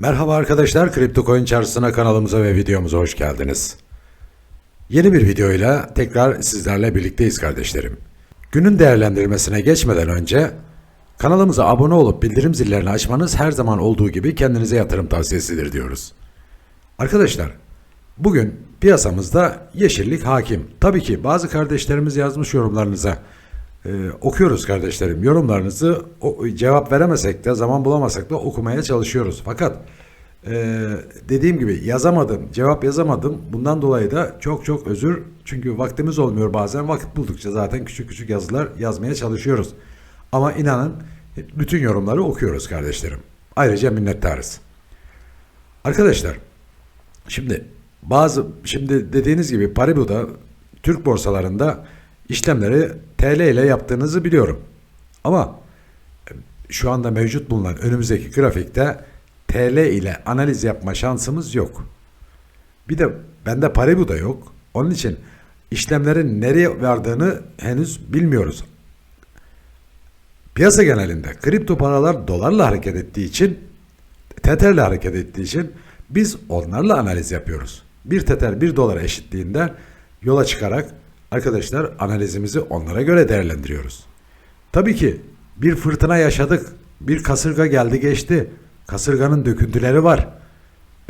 Merhaba arkadaşlar, Kripto Coin Çarşısı'na kanalımıza ve videomuza hoş geldiniz. Yeni bir videoyla tekrar sizlerle birlikteyiz kardeşlerim. Günün değerlendirmesine geçmeden önce kanalımıza abone olup bildirim zillerini açmanız her zaman olduğu gibi kendinize yatırım tavsiyesidir diyoruz. Arkadaşlar, bugün piyasamızda yeşillik hakim. Tabii ki bazı kardeşlerimiz yazmış yorumlarınıza. Ee, okuyoruz kardeşlerim. Yorumlarınızı o, cevap veremesek de zaman bulamasak da okumaya çalışıyoruz. Fakat e, dediğim gibi yazamadım, cevap yazamadım. Bundan dolayı da çok çok özür. Çünkü vaktimiz olmuyor bazen. Vakit buldukça zaten küçük küçük yazılar yazmaya çalışıyoruz. Ama inanın bütün yorumları okuyoruz kardeşlerim. Ayrıca minnettarız. Arkadaşlar Şimdi bazı şimdi dediğiniz gibi Paribu'da Türk borsalarında işlemleri TL ile yaptığınızı biliyorum. Ama e, şu anda mevcut bulunan önümüzdeki grafikte TL ile analiz yapma şansımız yok. Bir de bende Paribu da yok. Onun için işlemlerin nereye vardığını henüz bilmiyoruz. Piyasa genelinde kripto paralar dolarla hareket ettiği için Tether'le hareket ettiği için biz onlarla analiz yapıyoruz. Bir Tether bir dolar eşitliğinde yola çıkarak arkadaşlar analizimizi onlara göre değerlendiriyoruz. Tabii ki bir fırtına yaşadık. Bir kasırga geldi geçti. Kasırganın döküntüleri var.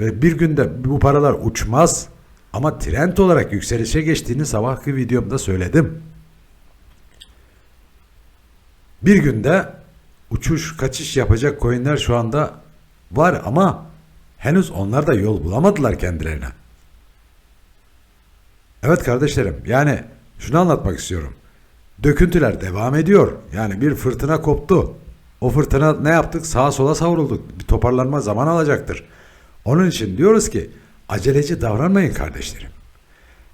Ve bir günde bu paralar uçmaz. Ama trend olarak yükselişe geçtiğini sabahki videomda söyledim. Bir günde uçuş kaçış yapacak coinler şu anda var ama henüz onlar da yol bulamadılar kendilerine. Evet kardeşlerim yani şunu anlatmak istiyorum. Döküntüler devam ediyor. Yani bir fırtına koptu. O fırtına ne yaptık? Sağa sola savrulduk. Bir toparlanma zaman alacaktır. Onun için diyoruz ki aceleci davranmayın kardeşlerim.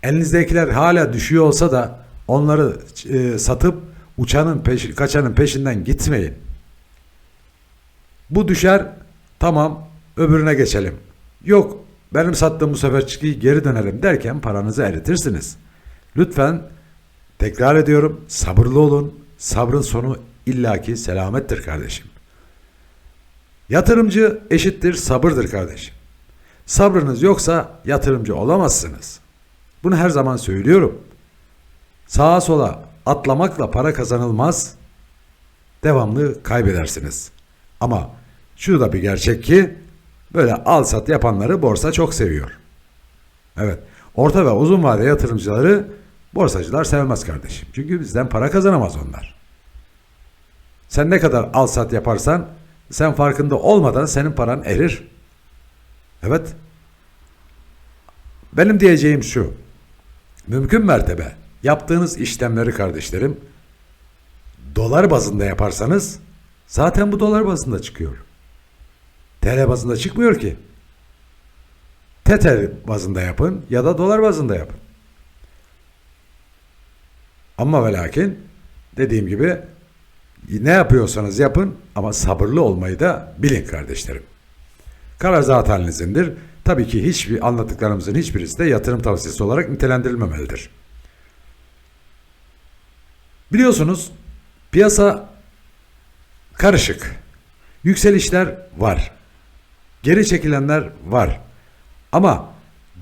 Elinizdekiler hala düşüyor olsa da onları e, satıp uçanın peş, kaçanın peşinden gitmeyin. Bu düşer tamam öbürüne geçelim. Yok benim sattığım bu sefer çıkıyı geri dönelim derken paranızı eritirsiniz. Lütfen tekrar ediyorum sabırlı olun. Sabrın sonu illaki selamettir kardeşim. Yatırımcı eşittir sabırdır kardeşim. Sabrınız yoksa yatırımcı olamazsınız. Bunu her zaman söylüyorum. Sağa sola atlamakla para kazanılmaz. Devamlı kaybedersiniz. Ama şu da bir gerçek ki böyle al sat yapanları borsa çok seviyor. Evet. Orta ve uzun vade yatırımcıları borsacılar sevmez kardeşim. Çünkü bizden para kazanamaz onlar. Sen ne kadar al sat yaparsan sen farkında olmadan senin paran erir. Evet. Benim diyeceğim şu. Mümkün mertebe yaptığınız işlemleri kardeşlerim dolar bazında yaparsanız zaten bu dolar bazında çıkıyor. TL bazında çıkmıyor ki. Tether bazında yapın ya da dolar bazında yapın. Ama ve lakin dediğim gibi ne yapıyorsanız yapın ama sabırlı olmayı da bilin kardeşlerim. Karar zat halinizindir. Tabii ki hiçbir anlattıklarımızın hiçbirisi de yatırım tavsiyesi olarak nitelendirilmemelidir. Biliyorsunuz piyasa karışık. Yükselişler var. Geri çekilenler var. Ama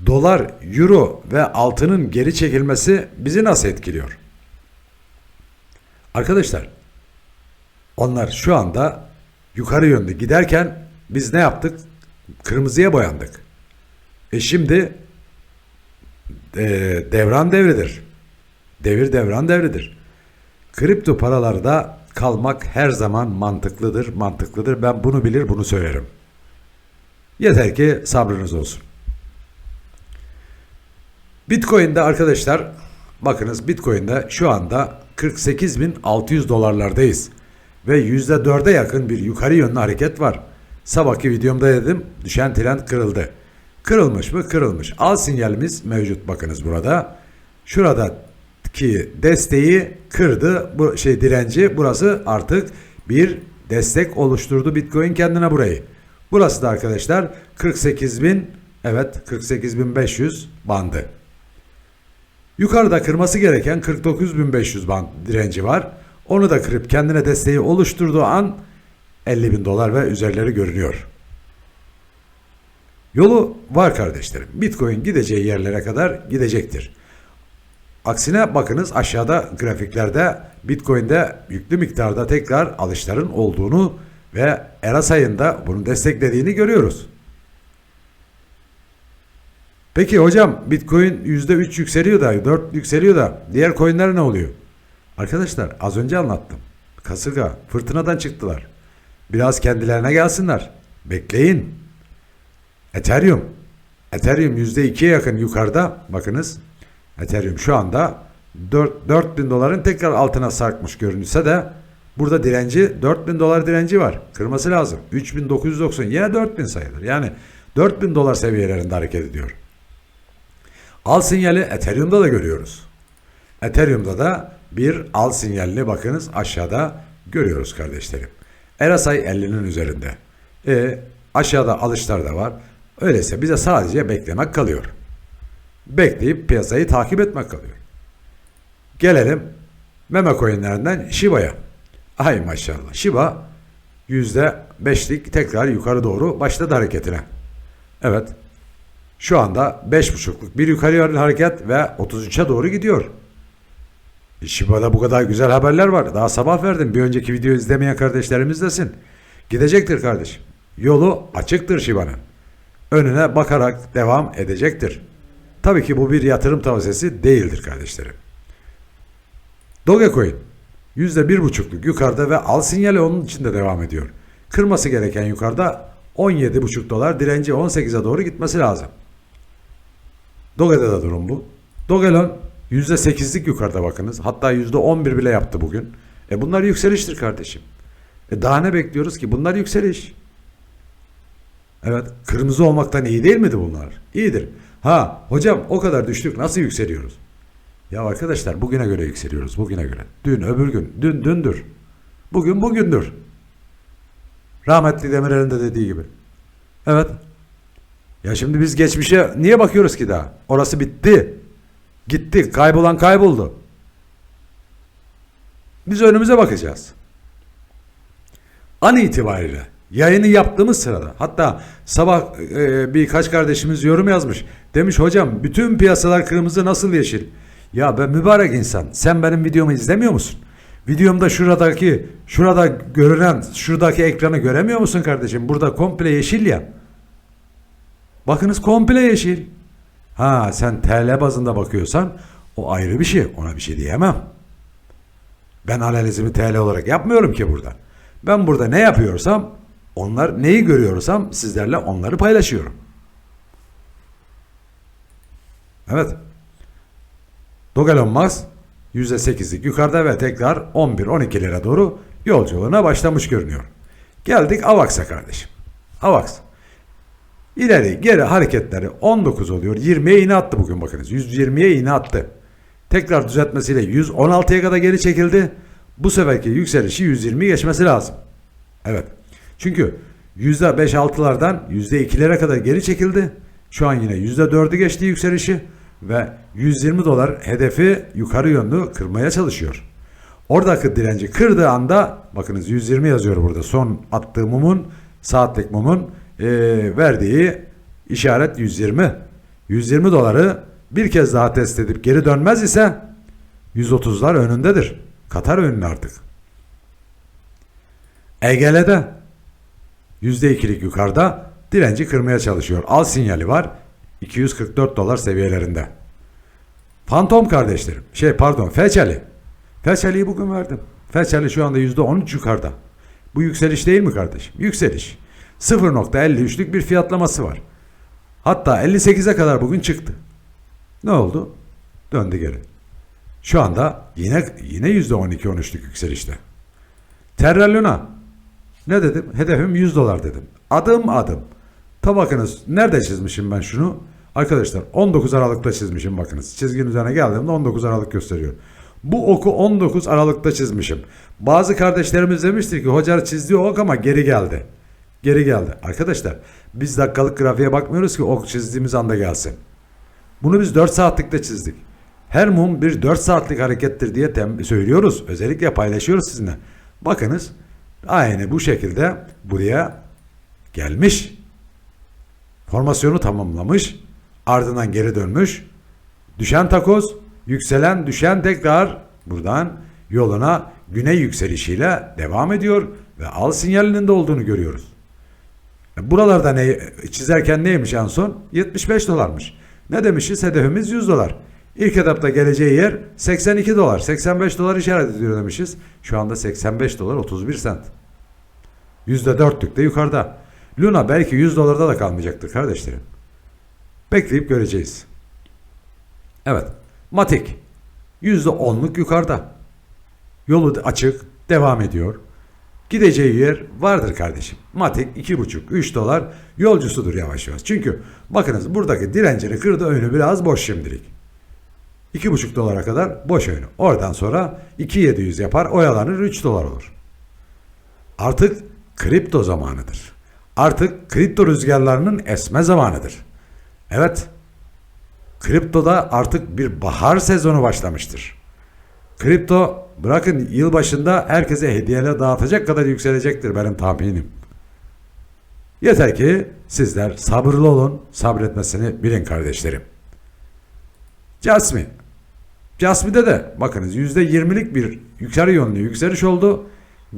dolar, euro ve altının geri çekilmesi bizi nasıl etkiliyor? Arkadaşlar, onlar şu anda yukarı yönde giderken biz ne yaptık? Kırmızıya boyandık. E şimdi e, devran devridir. Devir devran devridir. Kripto paralarda kalmak her zaman mantıklıdır, mantıklıdır. Ben bunu bilir, bunu söylerim. Yeter ki sabrınız olsun. Bitcoin'de arkadaşlar bakınız Bitcoin'de şu anda 48.600 dolarlardayız ve %4'e yakın bir yukarı yönlü hareket var. Sabahki videomda dedim düşen trend kırıldı. Kırılmış mı? Kırılmış. Al sinyalimiz mevcut bakınız burada. Şuradaki desteği kırdı. Bu şey direnci burası artık bir destek oluşturdu Bitcoin kendine burayı. Burası da arkadaşlar 48.000 evet 48.500 bandı. Yukarıda kırması gereken 49.500 band direnci var. Onu da kırıp kendine desteği oluşturduğu an 50 bin dolar ve üzerleri görünüyor. Yolu var kardeşlerim. Bitcoin gideceği yerlere kadar gidecektir. Aksine bakınız aşağıda grafiklerde Bitcoin'de yüklü miktarda tekrar alışların olduğunu ve Eras ayında bunu desteklediğini görüyoruz. Peki hocam Bitcoin %3 yükseliyor da 4 yükseliyor da diğer coinler ne oluyor? Arkadaşlar az önce anlattım. Kasırga fırtınadan çıktılar. Biraz kendilerine gelsinler. Bekleyin. Ethereum. Ethereum %2'ye yakın yukarıda. Bakınız. Ethereum şu anda 4, 4000 doların tekrar altına sarkmış görünse de burada direnci 4000 dolar direnci var. Kırması lazım. 3990 yine 4000 sayılır. Yani 4000 dolar seviyelerinde hareket ediyor. Al sinyali Ethereum'da da görüyoruz. Ethereum'da da bir al sinyalini bakınız aşağıda görüyoruz kardeşlerim. RSI 50'nin üzerinde. E, aşağıda alışlar da var. Öyleyse bize sadece beklemek kalıyor. Bekleyip piyasayı takip etmek kalıyor. Gelelim meme coinlerinden Shiba'ya. Ay maşallah. Shiba %5'lik tekrar yukarı doğru başladı hareketine. Evet. Şu anda 5.5'luk bir yukarı yönlü hareket ve 33'e doğru gidiyor. E, Shiba'da bu kadar güzel haberler var. Daha sabah verdim. Bir önceki videoyu izlemeyen kardeşlerimiz desin. Gidecektir kardeşim. Yolu açıktır Shiba'nın. Önüne bakarak devam edecektir. Tabii ki bu bir yatırım tavsiyesi değildir kardeşlerim. Dogecoin %1.5'luk yukarıda ve al sinyali onun içinde devam ediyor. Kırması gereken yukarıda 17.5 dolar direnci 18'e doğru gitmesi lazım. Doge'de de durum bu. Dogelon %8'lik yukarıda bakınız. Hatta %11 bile yaptı bugün. E bunlar yükseliştir kardeşim. E daha ne bekliyoruz ki? Bunlar yükseliş. Evet. Kırmızı olmaktan iyi değil miydi bunlar? İyidir. Ha hocam o kadar düştük nasıl yükseliyoruz? Ya arkadaşlar bugüne göre yükseliyoruz. Bugüne göre. Dün öbür gün. Dün dündür. Bugün bugündür. Rahmetli Demirel'in de dediği gibi. Evet. Ya şimdi biz geçmişe niye bakıyoruz ki daha? Orası bitti. Gitti. Kaybolan kayboldu. Biz önümüze bakacağız. An itibariyle yayını yaptığımız sırada hatta sabah e, birkaç kardeşimiz yorum yazmış. Demiş hocam bütün piyasalar kırmızı nasıl yeşil? Ya ben mübarek insan sen benim videomu izlemiyor musun? Videomda şuradaki şurada görünen şuradaki ekranı göremiyor musun kardeşim? Burada komple yeşil ya. Bakınız komple yeşil. Ha sen TL bazında bakıyorsan o ayrı bir şey. Ona bir şey diyemem. Ben analizimi TL olarak yapmıyorum ki burada. Ben burada ne yapıyorsam onlar neyi görüyorsam sizlerle onları paylaşıyorum. Evet. Dogelon Max %8'lik yukarıda ve tekrar 11-12 lira doğru yolculuğuna başlamış görünüyor. Geldik AVAX'a kardeşim. AVAX. İleri geri hareketleri 19 oluyor. 20'ye iğne attı bugün bakınız. 120'ye iğne attı. Tekrar düzeltmesiyle 116'ya kadar geri çekildi. Bu seferki yükselişi 120 geçmesi lazım. Evet. Çünkü %5-6'lardan %2'lere kadar geri çekildi. Şu an yine %4'ü geçti yükselişi ve 120 dolar hedefi yukarı yönlü kırmaya çalışıyor. Oradaki direnci kırdığı anda bakınız 120 yazıyor burada. Son attığı mumun saatlik mumun e, verdiği işaret 120. 120 doları bir kez daha test edip geri dönmez ise 130'lar önündedir. Katar önüne artık. EGL'de %2'lik yukarıda direnci kırmaya çalışıyor. Al sinyali var. 244 dolar seviyelerinde. Fantom kardeşlerim. Şey pardon Feçeli. Feçeli'yi bugün verdim. Feçeli şu anda %13 yukarıda. Bu yükseliş değil mi kardeşim? Yükseliş. 0.53'lük bir fiyatlaması var. Hatta 58'e kadar bugün çıktı. Ne oldu? Döndü geri. Şu anda yine yine %12-13'lük yükselişte. Terra Luna. Ne dedim? Hedefim 100 dolar dedim. Adım adım. Ta bakınız nerede çizmişim ben şunu? Arkadaşlar 19 Aralık'ta çizmişim bakınız. Çizginin üzerine geldiğimde 19 Aralık gösteriyor. Bu oku 19 Aralık'ta çizmişim. Bazı kardeşlerimiz demiştir ki hoca çizdiği ok ama geri geldi. Geri geldi. Arkadaşlar biz dakikalık grafiğe bakmıyoruz ki ok çizdiğimiz anda gelsin. Bunu biz 4 saatlikte çizdik. Her mum bir 4 saatlik harekettir diye söylüyoruz. Özellikle paylaşıyoruz sizinle. Bakınız aynı bu şekilde buraya gelmiş. formasyonu tamamlamış, ardından geri dönmüş. Düşen takoz, yükselen düşen tekrar buradan yoluna güney yükselişiyle devam ediyor ve al sinyalinin de olduğunu görüyoruz. Buralarda ne çizerken neymiş en son? 75 dolarmış. Ne demişiz? Hedefimiz 100 dolar. İlk etapta geleceği yer 82 dolar. 85 dolar işaret ediyor demişiz. Şu anda 85 dolar 31 sent. %4'lük de yukarıda. Luna belki 100 dolarda da kalmayacaktır kardeşlerim. Bekleyip göreceğiz. Evet. Matik %10'luk yukarıda. Yolu açık, devam ediyor. Gideceği yer vardır kardeşim. Matik 2,5-3 dolar yolcusudur yavaş yavaş. Çünkü bakınız buradaki direncini kırdı önü biraz boş şimdilik. 2,5 dolara kadar boş önü. Oradan sonra 2,700 yapar oyalanır 3 dolar olur. Artık kripto zamanıdır. Artık kripto rüzgarlarının esme zamanıdır. Evet, kriptoda artık bir bahar sezonu başlamıştır. Kripto bırakın yılbaşında herkese hediyeler dağıtacak kadar yükselecektir benim tahminim. Yeter ki sizler sabırlı olun, sabretmesini bilin kardeşlerim. Jasmine. Jasmine'de de bakınız %20'lik bir yukarı yönlü yükseliş oldu.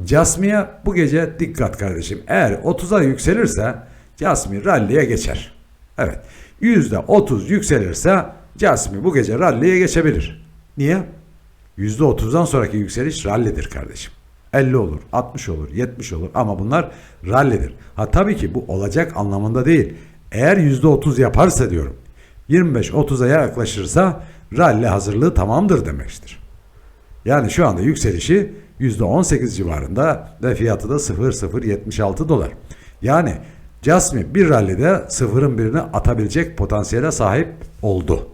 Jasmine'e bu gece dikkat kardeşim. Eğer 30'a yükselirse Jasmine rally'e geçer. Evet. %30 yükselirse Jasmine bu gece rally'e geçebilir. Niye? %30'dan sonraki yükseliş rallidir kardeşim. 50 olur, 60 olur, 70 olur ama bunlar rallidir. Ha tabii ki bu olacak anlamında değil. Eğer %30 yaparsa diyorum 25-30'a yaklaşırsa ralli hazırlığı tamamdır demektir. Yani şu anda yükselişi %18 civarında ve fiyatı da 0.076 dolar. Yani Jasmine bir rallide sıfırın birini atabilecek potansiyele sahip oldu.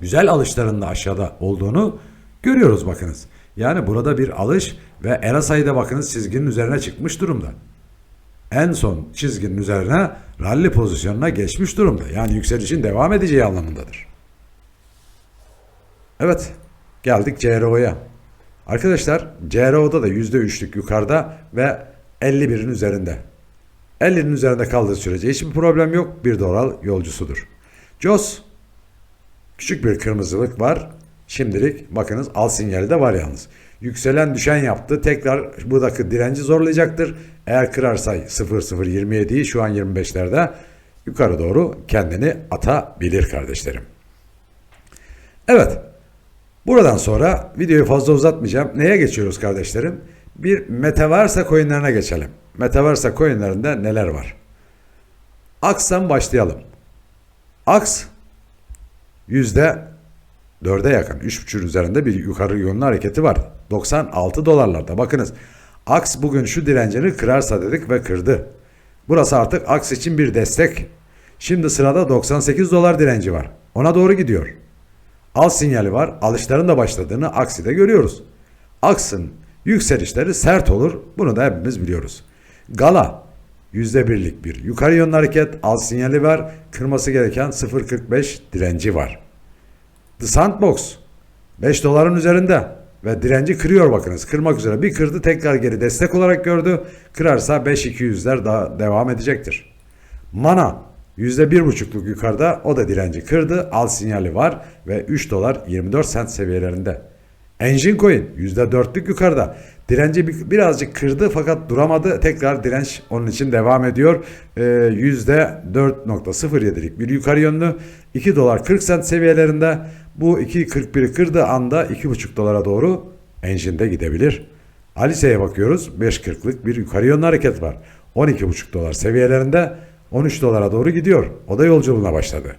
Güzel alışların da aşağıda olduğunu görüyoruz bakınız. Yani burada bir alış ve RSI'de bakınız çizginin üzerine çıkmış durumda. En son çizginin üzerine rally pozisyonuna geçmiş durumda. Yani yükselişin devam edeceği anlamındadır. Evet, geldik CRO'ya. Arkadaşlar CRO'da da %3'lük yukarıda ve 51'in üzerinde. 50'nin üzerinde kaldığı sürece hiçbir problem yok. Bir dolar yolcusudur. JOS küçük bir kırmızılık var. Şimdilik bakınız al sinyali de var yalnız. Yükselen düşen yaptı. Tekrar buradaki direnci zorlayacaktır. Eğer kırarsa 0027'yi şu an 25'lerde yukarı doğru kendini atabilir kardeşlerim. Evet. Buradan sonra videoyu fazla uzatmayacağım. Neye geçiyoruz kardeşlerim? Bir Metaverse coinlerine geçelim. Metaverse coinlerinde neler var? Aks'tan başlayalım. Aks yüzde 4'e yakın 3.5 üzerinde bir yukarı yönlü hareketi var. 96 dolarlarda. Bakınız Aks bugün şu direncini kırarsa dedik ve kırdı. Burası artık Aks için bir destek. Şimdi sırada 98 dolar direnci var. Ona doğru gidiyor. Al sinyali var. Alışların da başladığını akside görüyoruz. Aksın yükselişleri sert olur. Bunu da hepimiz biliyoruz. Gala %1'lik bir yukarı yönlü hareket. Al sinyali var. Kırması gereken 0.45 direnci var. The Sandbox 5 doların üzerinde ve direnci kırıyor bakınız. Kırmak üzere bir kırdı tekrar geri destek olarak gördü. Kırarsa 5-200'ler daha devam edecektir. Mana %1,5'luk yukarıda o da direnci kırdı. Al sinyali var ve 3 dolar 24 sent seviyelerinde. Engine Coin %4'lük yukarıda. Direnci bir- birazcık kırdı fakat duramadı. Tekrar direnç onun için devam ediyor. Ee, %4.07'lik bir yukarı yönlü. 2 dolar 40 sent seviyelerinde. Bu 2.41'i kırdığı anda 2.5 dolara doğru Engine'de gidebilir. Alice'ye bakıyoruz. 5.40'lık bir yukarı yönlü hareket var. 12.5 dolar seviyelerinde 13 dolara doğru gidiyor. O da yolculuğuna başladı.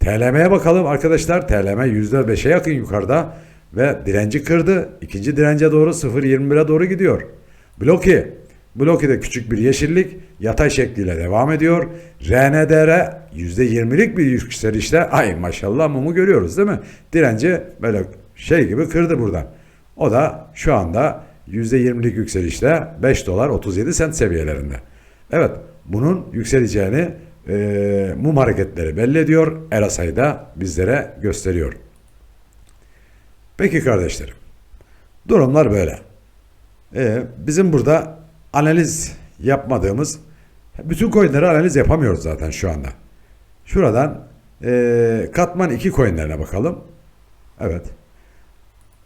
TLM'ye bakalım arkadaşlar. TLM %5'e yakın yukarıda ve direnci kırdı. İkinci dirence doğru 0.21'e doğru gidiyor. Bloki. Bloki de küçük bir yeşillik yatay şekliyle devam ediyor. RNDR %20'lik bir yükselişle ay maşallah mumu görüyoruz değil mi? Direnci böyle şey gibi kırdı buradan. O da şu anda %20'lik yükselişle 5 dolar 37 sent seviyelerinde. Evet bunun yükseleceğini e, mum hareketleri belli ediyor. RSI da bizlere gösteriyor. Peki kardeşlerim. Durumlar böyle. Ee, bizim burada analiz yapmadığımız Bütün coinleri analiz yapamıyoruz zaten şu anda. Şuradan eee, katman 2 coinlerine bakalım. Evet.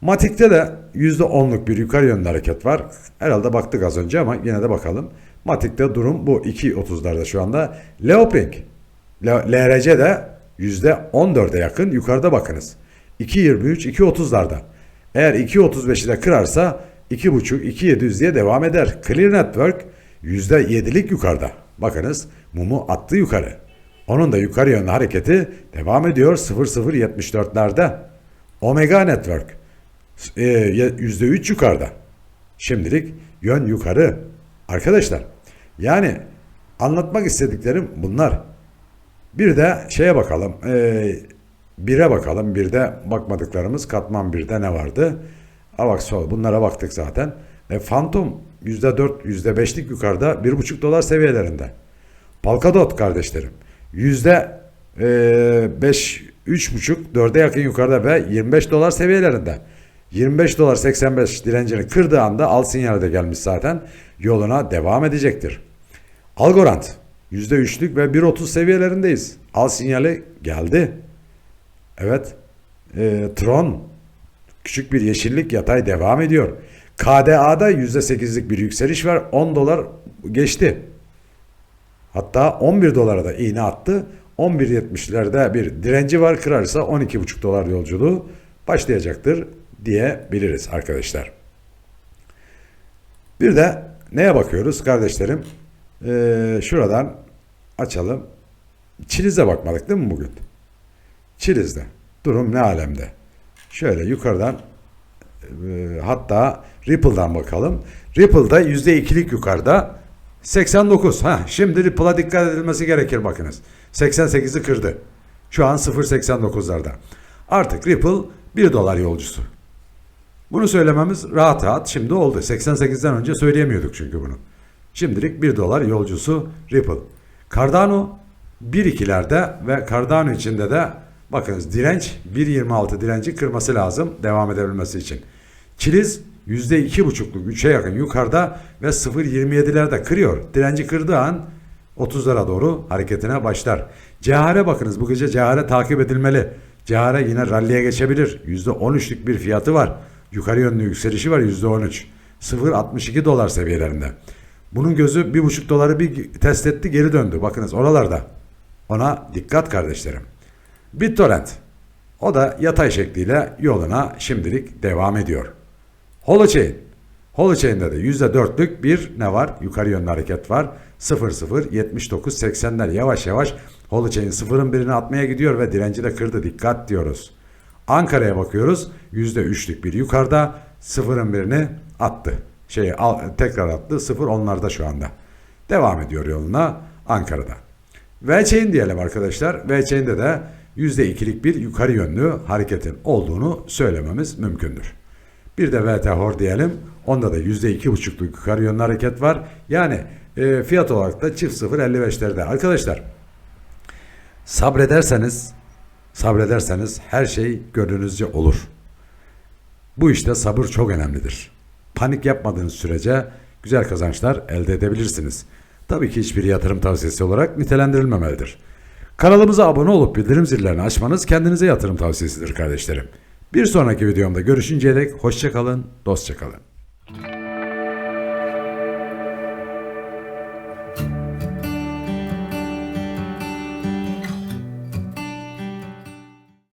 Matik'te de %10'luk bir yukarı yönlü hareket var. Herhalde baktık az önce ama yine de bakalım. Matik'te durum bu 2.30'larda şu anda. Leoping, LRC de %14'e yakın yukarıda bakınız. 2.23, 2.30'larda. Eğer 2.35'i de kırarsa 2.5, 2.700 diye devam eder. Clear Network %7'lik yukarıda. Bakınız mumu attı yukarı. Onun da yukarı yönlü hareketi devam ediyor 00.74'lerde. Omega Network e, %3 yukarıda. Şimdilik yön yukarı. Arkadaşlar yani anlatmak istediklerim bunlar. Bir de şeye bakalım. E, bire bakalım. Bir de bakmadıklarımız katman birde ne vardı? Ha bak sol. Bunlara baktık zaten. E, Phantom %4, %5'lik yukarıda 1,5 dolar seviyelerinde. Polkadot kardeşlerim. Yüzde e, beş, üç buçuk, dörde yakın yukarıda ve 25 dolar seviyelerinde. 25 dolar 85 direncini kırdığı anda al sinyali de gelmiş zaten. Yoluna devam edecektir. Algorand %3'lük ve 1.30 seviyelerindeyiz. Al sinyali geldi. Evet. E, Tron küçük bir yeşillik yatay devam ediyor. KDA'da %8'lik bir yükseliş var. 10 dolar geçti. Hatta 11 dolara da iğne attı. 11.70'lerde bir direnci var. Kırarsa 12,5 dolar yolculuğu başlayacaktır diyebiliriz arkadaşlar. Bir de neye bakıyoruz kardeşlerim? Ee, şuradan açalım. Çiliz'e bakmadık değil mi bugün? Çiliz'de. Durum ne alemde? Şöyle yukarıdan e, hatta Ripple'dan bakalım. Ripple'da %2'lik yukarıda 89. Ha, şimdi Ripple'a dikkat edilmesi gerekir bakınız. 88'i kırdı. Şu an 0.89'larda. Artık Ripple 1 dolar yolcusu. Bunu söylememiz rahat rahat şimdi oldu. 88'den önce söyleyemiyorduk çünkü bunu. Şimdilik 1 dolar yolcusu Ripple. Cardano 1.2'lerde ve Cardano içinde de bakınız direnç 1.26 direnci kırması lazım devam edebilmesi için. Çiliz %2.5'luk 3'e yakın yukarıda ve 0.27'lerde kırıyor. Direnci kırdığı an 30'lara doğru hareketine başlar. Cehare bakınız bu gece Cehare takip edilmeli. Cehare yine ralliye geçebilir. %13'lük bir fiyatı var. Yukarı yönlü yükselişi var %13. 0.62 dolar seviyelerinde. Bunun gözü 1.5 doları bir test etti geri döndü. Bakınız oralarda. Ona dikkat kardeşlerim. BitTorrent. O da yatay şekliyle yoluna şimdilik devam ediyor. Holochain. Holochain'de de %4'lük bir ne var? Yukarı yönlü hareket var. 00 79 80'ler yavaş yavaş Holochain sıfırın birini atmaya gidiyor ve direnci de kırdı. Dikkat diyoruz. Ankara'ya bakıyoruz. %3'lük bir yukarıda sıfırın birini attı. Şeyi al, tekrar attı. Sıfır onlarda şu anda. Devam ediyor yoluna Ankara'da. VChain diyelim arkadaşlar. VChain'de de %2'lik bir yukarı yönlü hareketin olduğunu söylememiz mümkündür. Bir de VTHOR diyelim. Onda da %2,5'luk yukarı yönlü hareket var. Yani e, fiyat olarak da çift 0.55'lerde. Arkadaşlar sabrederseniz sabrederseniz her şey gönlünüzce olur. Bu işte sabır çok önemlidir. Panik yapmadığınız sürece güzel kazançlar elde edebilirsiniz. Tabii ki hiçbir yatırım tavsiyesi olarak nitelendirilmemelidir. Kanalımıza abone olup bildirim zillerini açmanız kendinize yatırım tavsiyesidir kardeşlerim. Bir sonraki videomda görüşünceye dek hoşçakalın, dostça kalın.